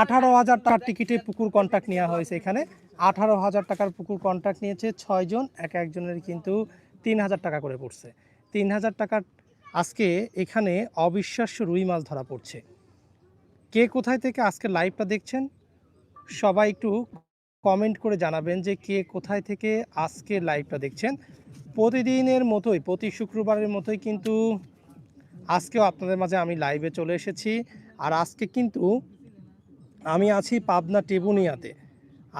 আঠারো হাজার টাকার টিকিটে পুকুর কন্ট্রাক্ট নেওয়া হয়েছে এখানে। আঠারো হাজার টাকার পুকুর কন্ট্রাক্ট নিয়েছে ছয়জন, এক একজনের কিন্তু তিন হাজার টাকা করে পড়ছে। তিন হাজার টাকার আজকে এখানে অবিশ্বাস্য রুই মাছ ধরা পড়ছে। কে কোথায় থেকে আজকে লাইভটা দেখছেন? সবাই একটু কমেন্ট করে জানাবেন যে কে কোথায় থেকে আজকে লাইভটা দেখছেন। প্রতিদিনের মতোই, প্রতি শুক্রবারের মতোই কিন্তু আজকেও আপনাদের মাঝে আমি লাইভে চলে এসেছি। আর আজকে কিন্তু আমি আছি পাবনা টেবুনিয়াতে।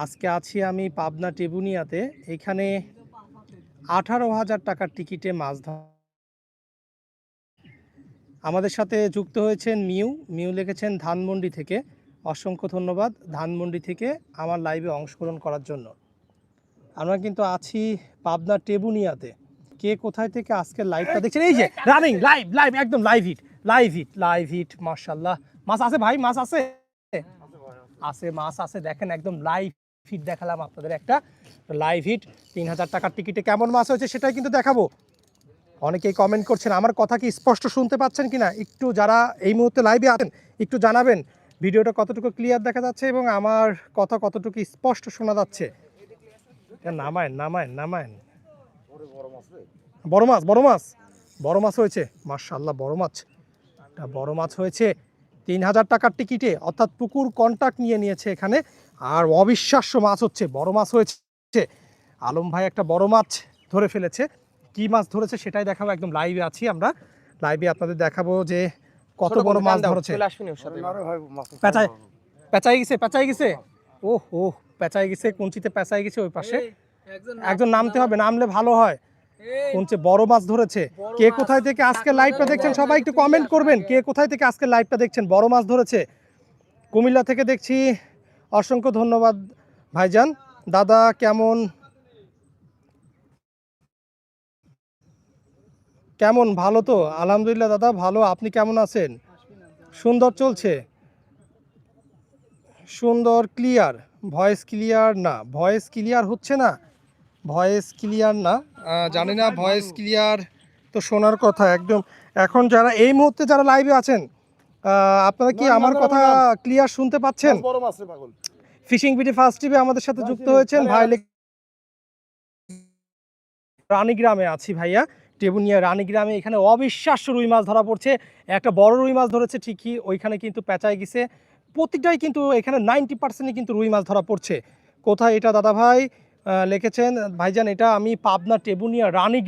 আজকে আছি আমি পাবনা টেবুনিয়াতে। এখানে আঠারো হাজার টাকার টিকিটে মাছ ধরা আমাদের সাথে যুক্ত হয়েছেন মিউ। মিউ লিখেছেন ধানমন্ডি থেকে। অসংখ্য ধন্যবাদ ধানমন্ডি থেকে আমার লাইভে অংশগ্রহণ করার জন্য। আমরা কিন্তু আছি পাবনা টেবুনিয়াতে। কে কোথায় থেকে আজকে লাইভটা দেখছেন? এই যে রানিং লাইভ লাইভ একদম live hit live hit live hit মার্শাল্লাহ মাছ আছে ভাই, মাছ আছে? আছে, মাছ আছে, দেখেন একদম লাইভ হিট দেখালাম আপনাদের একটা। লাইভ হিট তিন হাজার টাকার টিকিটে কেমন মাছ হয়েছে সেটাই কিন্তু দেখাবো। অনেকেই কমেন্ট করছেন, আমার কথা কি স্পষ্ট শুনতে পাচ্ছেন কিনা একটু যারা এই মুহূর্তে লাইভে আছেন, একটু জানাবেন, ভিডিওটা কতটুকু ক্লিয়ার দেখা যাচ্ছে এবং আমার কথা কতটুকু স্পষ্ট শোনা যাচ্ছে। এটা নামায়েন নামায়েন নামায়েন। বড় মাছ বড় মাছ বড় মাছ। হয়েছে মার্শাল্লাহ বড় মাছ। বড় মাছ হয়েছে। তিন হাজার টাকার টিকিটে অর্থাৎ পুকুর কন্ট্যাক্ট নিয়ে নিয়েছে এখানে। আর অবিশ্বাস্য মাছ হচ্ছে বড় মাছ হয়েছে। আলম ভাই একটা বড় মাছ ধরে ফেলেছে। কি মাছ ধরেছে সেটাই দেখাবো একদম লাইভে আছি আমরা। লাইভে আপনাদের দেখাবো যে কত বড় মাছ ধরেছে। পেঁচাই পেঁচাই গেছে পেঁচাই গেছে। ও ও পেঁচাই গেছে কুঞ্চিতে পেঁচাই গেছে ওই পাশে। একজন নামতে হবে নামলে ভালো হয়। কোনছে বড় মাছ ধরেছে? কে কোথায় থেকে আজকে লাইভটা দেখছেন? সবাই একটু কমেন্ট করবেন। কে কোথায় থেকে আজকে লাইভটা দেখছেন? বড় মাছ ধরেছে। কুমিল্লা থেকে দেখছি। অসংখ্য ধন্যবাদ ভাইজান। দাদা কেমন? কেমন? ভালো তো? আলহামদুলিল্লাহ দাদা ভালো। আপনি কেমন আছেন? সুন্দর চলছে। সুন্দর ক্লিয়ার ভয়েস ক্লিয়ার না। ভয়েস ক্লিয়ার হচ্ছে না। ভয়েস ক্লিয়ার না? জানি না ভয়েস ক্লিয়ার তো শোনার কথা একদম। এখন যারা এই মুহূর্তে যারা লাইভে আছেন আপনারা কি আমার কথা ক্লিয়ার শুনতে পাচ্ছেন? ফিশিং বিটি ফার্স্ট টিভি আমাদের সাথে যুক্ত হয়েছেন ভাই রানীগ্রামে আছি ভাইয়া। টেবুনিয়া রানীগ্রামে এখানে অবিশ্বাস্য রুই মাছ ধরা পড়ছে। একটা বড় রুই মাছ ধরেছে ঠিকই ওইখানে কিন্তু পেঁচাই গেছে। প্রতিটাই কিন্তু এখানে নাইনটি পার্সেন্টই কিন্তু রুই মাছ ধরা পড়ছে। কোথায় এটা দাদা ভাই? লিখেছেন ভাইজান এটা আমি পাবনা টেবুনিয়া রানীগ্রাম